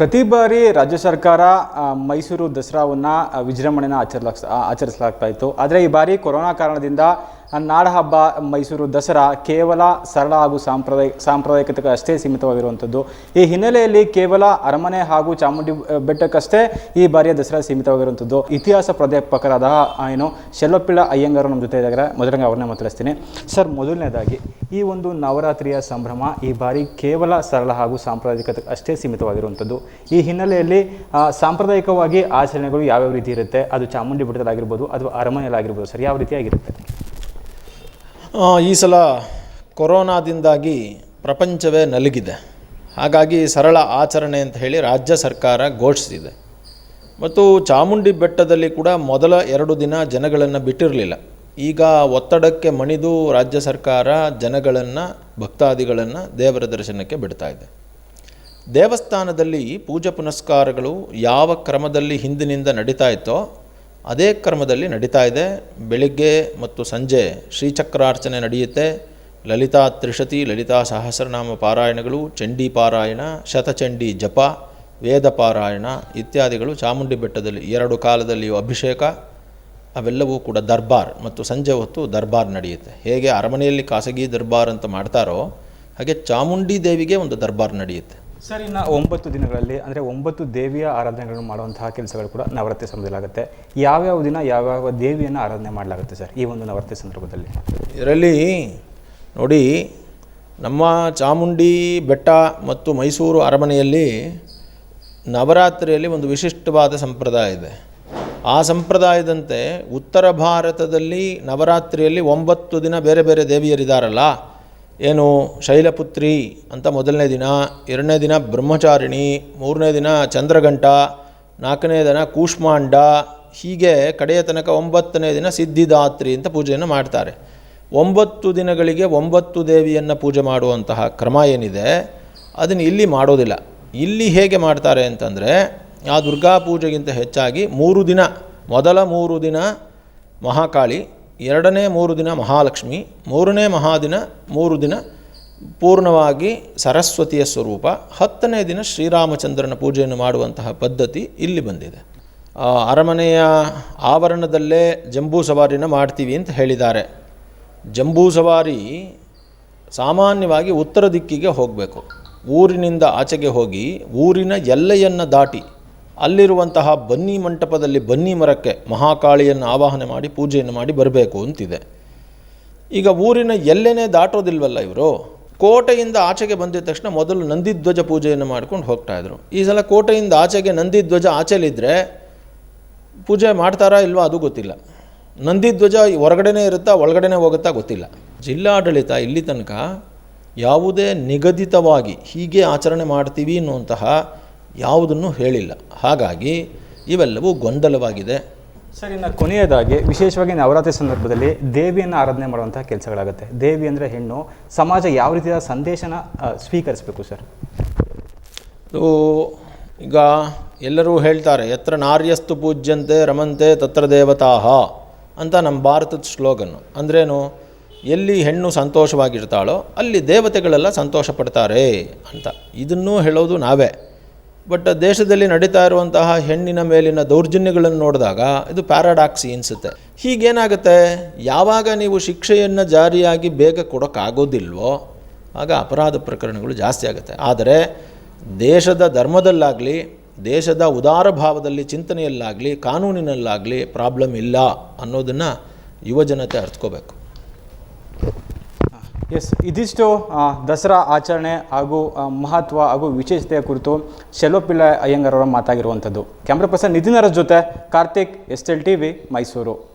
ಪ್ರತಿ ಬಾರಿ ರಾಜ್ಯ ಸರ್ಕಾರ ಮೈಸೂರು ದಸರಾವನ್ನು ವಿಜೃಂಭಣೆನ ಆಚರಿಸ ಆಚರಿಸಲಾಗ್ತಾ ಇತ್ತು. ಆದರೆ ಈ ಬಾರಿ ಕೊರೋನಾ ಕಾರಣದಿಂದ ನಾಡಹಬ್ಬ ಮೈಸೂರು ದಸರಾ ಕೇವಲ ಸರಳ ಹಾಗೂ ಸಾಂಪ್ರದಾಯ ಸಾಂಪ್ರದಾಯಿಕತೆಗೆ ಅಷ್ಟೇ ಸೀಮಿತವಾಗಿರುವಂಥದ್ದು. ಈ ಹಿನ್ನೆಲೆಯಲ್ಲಿ ಕೇವಲ ಅರಮನೆ ಹಾಗೂ ಚಾಮುಂಡಿ ಬೆಟ್ಟಕ್ಕಷ್ಟೇ ಈ ಬಾರಿಯ ದಸರಾ ಸೀಮಿತವಾಗಿರುವಂಥದ್ದು. ಇತಿಹಾಸ ಪ್ರಾಧ್ಯಾಪಕರಾದ ಏನು ಶೆಲ್ಲಪ್ಪಿಳ ಅಯ್ಯಂಗಾರು ನಮ್ಮ ಜೊತೆ ಇದ್ದಾರೆ ಮೊದಲನೇ ಅವ್ರನ್ನೇ ಮಾತಾಡಿಸ್ತೀನಿ. ಸರ್, ಮೊದಲನೇದಾಗಿ ಈ ಒಂದು ನವರಾತ್ರಿಯ ಸಂಭ್ರಮ ಈ ಬಾರಿ ಕೇವಲ ಸರಳ ಹಾಗೂ ಸಾಂಪ್ರದಾಯಿಕ ಅಷ್ಟೇ ಸೀಮಿತವಾಗಿರುವಂಥದ್ದು. ಈ ಹಿನ್ನೆಲೆಯಲ್ಲಿ ಸಾಂಪ್ರದಾಯಿಕವಾಗಿ ಆಚರಣೆಗಳು ಯಾವ್ಯಾವ ರೀತಿ ಇರುತ್ತೆ? ಅದು ಚಾಮುಂಡಿ ಬೆಟ್ಟದಲ್ಲಾಗಿರ್ಬೋದು ಅಥವಾ ಅರಮನೆಯಲ್ಲಾಗಿರ್ಬೋದು ಸರ್, ಯಾವ ರೀತಿಯಾಗಿರುತ್ತೆ? ಈ ಸಲ ಕೊರೋನಾದಿಂದಾಗಿ ಪ್ರಪಂಚವೇ ನಲುಗಿದೆ. ಹಾಗಾಗಿ ಸರಳ ಆಚರಣೆ ಅಂತ ಹೇಳಿ ರಾಜ್ಯ ಸರ್ಕಾರ ಘೋಷಿಸಿದೆ. ಮತ್ತು ಚಾಮುಂಡಿ ಬೆಟ್ಟದಲ್ಲಿ ಕೂಡ ಮೊದಲ ಎರಡು ದಿನ ಜನಗಳನ್ನು ಬಿಟ್ಟಿರಲಿಲ್ಲ. ಈಗ ಒತ್ತಡಕ್ಕೆ ಮಣಿದು ರಾಜ್ಯ ಸರ್ಕಾರ ಜನಗಳನ್ನು, ಭಕ್ತಾದಿಗಳನ್ನು ದೇವರ ದರ್ಶನಕ್ಕೆ ಬಿಡ್ತಾ ಇದೆ. ದೇವಸ್ಥಾನದಲ್ಲಿ ಪೂಜೆ ಪುನಸ್ಕಾರಗಳು ಯಾವ ಕ್ರಮದಲ್ಲಿ ಹಿಂದಿನಿಂದ ನಡೀತಾ ಇತ್ತೋ, ಅದೇ ಕ್ರಮದಲ್ಲಿ ನಡೀತಾ ಇದೆ. ಬೆಳಿಗ್ಗೆ ಮತ್ತು ಸಂಜೆ ಶ್ರೀಚಕ್ರಾರ್ಚನೆ ನಡೆಯುತ್ತೆ. ಲಲಿತಾ ತ್ರಿಶತಿ, ಲಲಿತಾ ಸಹಸ್ರನಾಮ ಪಾರಾಯಣಗಳು, ಚಂಡಿ ಪಾರಾಯಣ, ಶತಚಂಡಿ ಜಪ, ವೇದ ಪಾರಾಯಣ ಇತ್ಯಾದಿಗಳು ಚಾಮುಂಡಿ ಬೆಟ್ಟದಲ್ಲಿ ಎರಡು ಕಾಲದಲ್ಲಿಯೂ ಅಭಿಷೇಕ ಅವೆಲ್ಲವೂ ಕೂಡ ದರ್ಬಾರ್ ಮತ್ತು ಸಂಜೆ ಹೊತ್ತು ದರ್ಬಾರ್ ನಡೆಯುತ್ತೆ. ಹೇಗೆ ಅರಮನೆಯಲ್ಲಿ ಖಾಸಗಿ ದರ್ಬಾರ್ ಅಂತ ಮಾಡ್ತಾರೋ ಹಾಗೆ ಚಾಮುಂಡಿ ದೇವಿಗೆ ಒಂದು ದರ್ಬಾರ್ ನಡೆಯುತ್ತೆ. ಸರ್ ಇನ್ನು ಒಂಬತ್ತು ದಿನಗಳಲ್ಲಿ ಅಂದರೆ ಒಂಬತ್ತು ದೇವಿಯ ಆರಾಧನೆಗಳನ್ನು ಮಾಡುವಂತಹ ಕೆಲಸಗಳು ಕೂಡ ನವರಾತ್ರಿ ಸಮಯದಲ್ಲಾಗುತ್ತೆ ಯಾವ್ಯಾವ ದಿನ ಯಾವ್ಯಾವ ದೇವಿಯನ್ನು ಆರಾಧನೆ ಮಾಡಲಾಗುತ್ತೆ ಸರ್ ಈ ಒಂದು ನವರಾತ್ರಿ ಸಂದರ್ಭದಲ್ಲಿ? ಇದರಲ್ಲಿ ನೋಡಿ ನಮ್ಮ ಚಾಮುಂಡಿ ಬೆಟ್ಟ ಮತ್ತು ಮೈಸೂರು ಅರಮನೆಯಲ್ಲಿ ನವರಾತ್ರಿಯಲ್ಲಿ ಒಂದು ವಿಶಿಷ್ಟವಾದ ಸಂಪ್ರದಾಯ ಇದೆ. ಆ ಸಂಪ್ರದಾಯದಂತೆ ಉತ್ತರ ಭಾರತದಲ್ಲಿ ನವರಾತ್ರಿಯಲ್ಲಿ ಒಂಬತ್ತು ದಿನ ಬೇರೆ ಬೇರೆ ದೇವಿಯರಿದ್ದಾರಲ್ಲ ಏನು ಶೈಲಪುತ್ರಿ ಅಂತ ಮೊದಲನೇ ದಿನ, ಎರಡನೇ ದಿನ ಬ್ರಹ್ಮಚಾರಿಣಿ, ಮೂರನೇ ದಿನ ಚಂದ್ರಘಂಟ, ನಾಲ್ಕನೇ ದಿನ ಕೂಷ್ಮಾಂಡ, ಹೀಗೆ ಕಡೆಯ ತನಕ ಒಂಬತ್ತನೇ ದಿನ ಸಿದ್ಧಿದಾತ್ರಿ ಅಂತ ಪೂಜೆಯನ್ನು ಮಾಡ್ತಾರೆ. ಒಂಬತ್ತು ದಿನಗಳಿಗೆ ಒಂಬತ್ತು ದೇವಿಯನ್ನು ಪೂಜೆ ಮಾಡುವಂತಹ ಕ್ರಮ ಏನಿದೆ? ಅದನ್ನು ಇಲ್ಲಿ ಮಾಡೋದಿಲ್ಲ. ಇಲ್ಲಿ ಹೇಗೆ ಮಾಡ್ತಾರೆ ಅಂತಂದರೆ ಆ ದುರ್ಗಾ ಪೂಜೆಗಿಂತ ಹೆಚ್ಚಾಗಿ ಮೂರು ದಿನ, ಮೊದಲ ಮೂರು ದಿನ ಮಹಾಕಾಳಿ, ಎರಡನೇ ಮೂರು ದಿನ ಮಹಾಲಕ್ಷ್ಮಿ, ಮೂರನೇ ಮಹಾದಿನ ಮೂರು ದಿನ ಪೂರ್ಣವಾಗಿ ಸರಸ್ವತಿಯ ಸ್ವರೂಪ, ಹತ್ತನೇ ದಿನ ಶ್ರೀರಾಮಚಂದ್ರನ ಪೂಜೆಯನ್ನು ಮಾಡುವಂತಹ ಪದ್ಧತಿ ಇಲ್ಲಿ ಬಂದಿದೆ. ಅರಮನೆಯ ಆವರಣದಲ್ಲೇ ಜಂಬೂ ಸವಾರಿನ ಮಾಡ್ತೀವಿ ಅಂತ ಹೇಳಿದ್ದಾರೆ. ಜಂಬೂ ಸವಾರಿ ಸಾಮಾನ್ಯವಾಗಿ ಉತ್ತರ ದಿಕ್ಕಿಗೆ ಹೋಗಬೇಕು. ಊರಿನಿಂದ ಆಚೆಗೆ ಹೋಗಿ ಊರಿನ ಎಲ್ಲೆಯನ್ನು ದಾಟಿ ಅಲ್ಲಿರುವಂತಹ ಬನ್ನಿ ಮಂಟಪದಲ್ಲಿ ಬನ್ನಿ ಮರಕ್ಕೆ ಮಹಾಕಾಳಿಯನ್ನು ಆವಾಹನೆ ಮಾಡಿ ಪೂಜೆಯನ್ನು ಮಾಡಿ ಬರಬೇಕು ಅಂತಿದೆ. ಈಗ ಊರಿನ ಎಲ್ಲೆನೇ ದಾಟೋದಿಲ್ವಲ್ಲ ಇವರು? ಕೋಟೆಯಿಂದ ಆಚೆಗೆ ಬಂದಿದ ತಕ್ಷಣ ಮೊದಲು ನಂದಿಧ್ವಜ ಪೂಜೆಯನ್ನು ಮಾಡ್ಕೊಂಡು ಹೋಗ್ತಾ ಇದ್ರು. ಈ ಸಲ ಕೋಟೆಯಿಂದ ಆಚೆಗೆ ನಂದಿಧ್ವಜ ಆಚೆಲಿದ್ದರೆ ಪೂಜೆ ಮಾಡ್ತಾರಾ ಇಲ್ವಾ ಅದು ಗೊತ್ತಿಲ್ಲ. ನಂದಿಧ್ವಜ ಹೊರಗಡೆನೇ ಇರುತ್ತಾ ಒಳಗಡೆನೇ ಹೋಗುತ್ತಾ ಗೊತ್ತಿಲ್ಲ. ಜಿಲ್ಲಾಡಳಿತ ಇಲ್ಲಿ ತನಕ ಯಾವುದೇ ನಿಗದಿತವಾಗಿ ಹೀಗೆ ಆಚರಣೆ ಮಾಡ್ತೀವಿ ಅನ್ನುವಂತಹ ಯಾವುದನ್ನು ಹೇಳಿಲ್ಲ. ಹಾಗಾಗಿ ಇವೆಲ್ಲವೂ ಗೊಂದಲವಾಗಿದೆ. ಸರ್ ಇನ್ನು ಕೊನೆಯದಾಗಿ ವಿಶೇಷವಾಗಿ ನವರಾತ್ರಿ ಸಂದರ್ಭದಲ್ಲಿ ದೇವಿಯನ್ನು ಆರಾಧನೆ ಮಾಡುವಂತಹ ಕೆಲಸಗಳಾಗುತ್ತೆ. ದೇವಿ ಅಂದರೆ ಹೆಣ್ಣು. ಸಮಾಜ ಯಾವ ರೀತಿಯ ಸಂದೇಶನ ಸ್ವೀಕರಿಸಬೇಕು ಸರ್? ಈಗ ಎಲ್ಲರೂ ಹೇಳ್ತಾರೆ ಎತ್ರ ನಾರ್ಯಸ್ತು ಪೂಜ್ಯಂತೆ ರಮಂತೆ ತತ್ರ ದೇವತಾಹ ಅಂತ ನಮ್ಮ ಭಾರತದ ಸ್ಲೋಗನ್ನು ಅಂದ್ರೇನು? ಎಲ್ಲಿ ಹೆಣ್ಣು ಸಂತೋಷವಾಗಿರ್ತಾಳೋ ಅಲ್ಲಿ ದೇವತೆಗಳೆಲ್ಲ ಸಂತೋಷ ಪಡ್ತಾರೆ ಅಂತ. ಇದನ್ನೂ ಹೇಳೋದು ನಾವೇ. ಬಟ್ ದೇಶದಲ್ಲಿ ನಡೀತಾ ಇರುವಂತಹ ಹೆಣ್ಣಿನ ಮೇಲಿನ ದೌರ್ಜನ್ಯಗಳನ್ನು ನೋಡಿದಾಗ ಇದು ಪ್ಯಾರಾಡಾಕ್ಸಿ ಅನಿಸುತ್ತೆ. ಹೀಗೇನಾಗುತ್ತೆ? ಯಾವಾಗ ನೀವು ಶಿಕ್ಷೆಯನ್ನು ಜಾರಿಯಾಗಿ ಬೇಗ ಕೊಡೋಕ್ಕಾಗೋದಿಲ್ವೋ, ಆಗ ಅಪರಾಧ ಪ್ರಕರಣಗಳು ಜಾಸ್ತಿ ಆಗುತ್ತೆ. ಆದರೆ ದೇಶದ ಧರ್ಮದಲ್ಲಾಗಲಿ, ದೇಶದ ಉದಾರ ಭಾವದಲ್ಲಿ, ಚಿಂತನೆಯಲ್ಲಾಗಲಿ, ಕಾನೂನಿನಲ್ಲಾಗಲಿ ಪ್ರಾಬ್ಲಮ್ ಇಲ್ಲ ಅನ್ನೋದನ್ನು ಯುವಜನತೆ ಅರ್ಥಕೋಬೇಕು. ಎಸ್ ಇದಿಷ್ಟು ದಸರಾ ಆಚರಣೆ ಹಾಗೂ ಮಹತ್ವ ಹಾಗೂ ವಿಶೇಷತೆಯ ಕುರಿತು ಶೆಲ್ವಪಿಲ್ಲ ಅಯ್ಯಂಗಾರ್ ಅವರ ಮಾತಾಗಿರುವಂಥದ್ದು. ಕ್ಯಾಮ್ರಾ ಪರ್ಸನ್ ನಿಧಿನರ ಜೊತೆ Karthik, S L T V Mysuru.